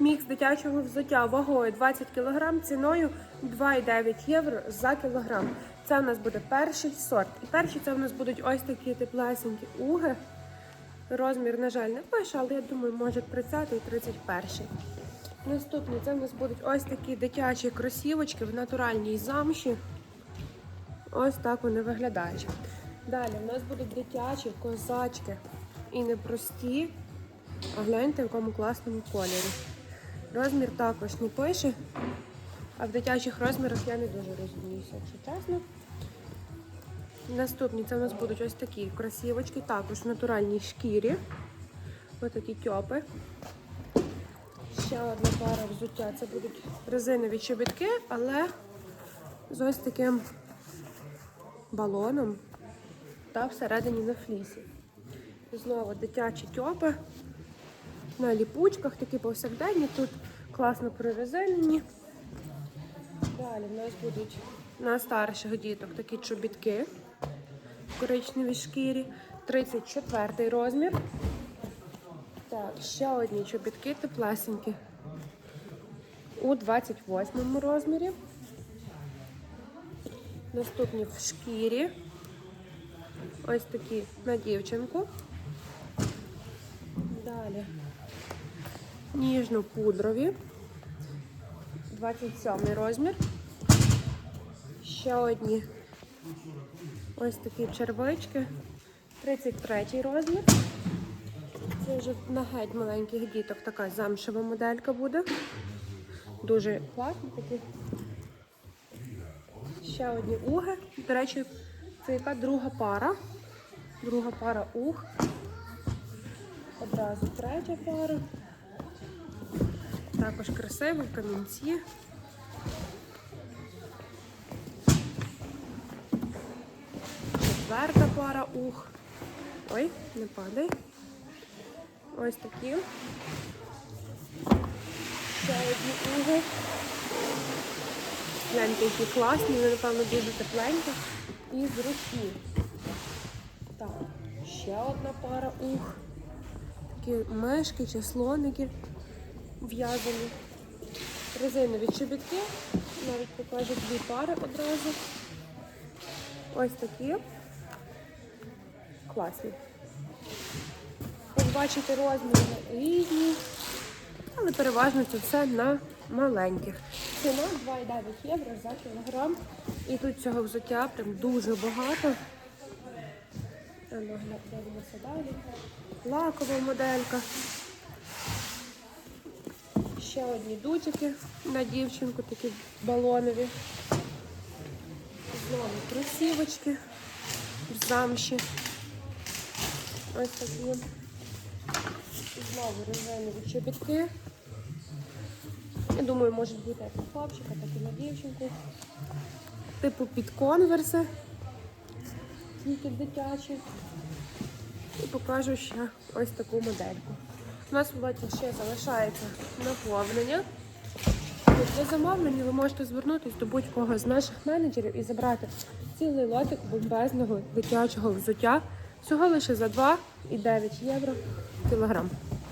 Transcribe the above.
Мікс дитячого взуття вагою 20 кг, ціною 2,9 євро за кілограм. Це у нас буде перший сорт. І перші це у нас будуть ось такі теплесенькі уги. Розмір, на жаль, не пише, але я думаю, може 30 і 31. Наступний це у нас будуть ось такі дитячі кросівочки в натуральній замші. Ось так вони виглядають. Далі в нас будуть дитячі козачки. І не прості, а гляньте, в якому класному кольорі. Розмір також не пише, а в дитячих розмірах я не дуже розуміюся, якщо чесно. Наступні це у нас будуть ось такі красивочки, також в натуральній шкірі. Ось такі тьопи. Ще одна пара взуття. Це будуть резинові чобітки, але з ось таким балоном та всередині на флісі. Знову дитячі тьопи на ліпучках, такі повсякденні. Тут класно прорезинені. Далі в нас будуть на старших діток такі чобітки в коричневій шкірі. 34 розмір. Так, ще одні чобітки теплесенькі. У 28 розмірі. Наступні в шкірі. Ось такі на дівчинку. Далі. Ніжно-пудрові. 27 розмір. Ще одні ось такі червички. 33 розмір. Це вже на геть маленьких діток така замшева моделька буде. Дуже класні такі. Ще одні уги. До речі, це яка друга пара. Друга пара уг. Одразу третя пара. Також красиві камінці. Четверта пара ух. Ой, не падай. Ось такі. Ще одні уги. Гляньте, які класні, вони, напевно, дуже тепленькі і зручні. Так, ще одна пара ух. Такі мешки чи слоники в'язані. Резинові чобітки. Навіть покажу дві пари одразу. Ось такі. Класні. Як бачите, розміри різні, але переважно це все на маленьких. Ціна 2,9 євро за кілограм. І тут цього взуття прям дуже багато. Дивимося далі. Лакова моделька. Ще одні дутики на дівчинку, такі балонові. Знову кросівочки замші. Ось такі. Знову резинові чобітки. Я думаю, можуть бути як на хлопчика, так і на дівчинку. Типу під конверси. Тільки дитячі. І покажу ще ось таку модельку. У нас лоті ще залишається наповнення. Для замовлення ви можете звернутися до будь-кого з наших менеджерів і забрати цілий лотик бомбезного дитячого взуття. Всього лише за 2,9 євро кілограм.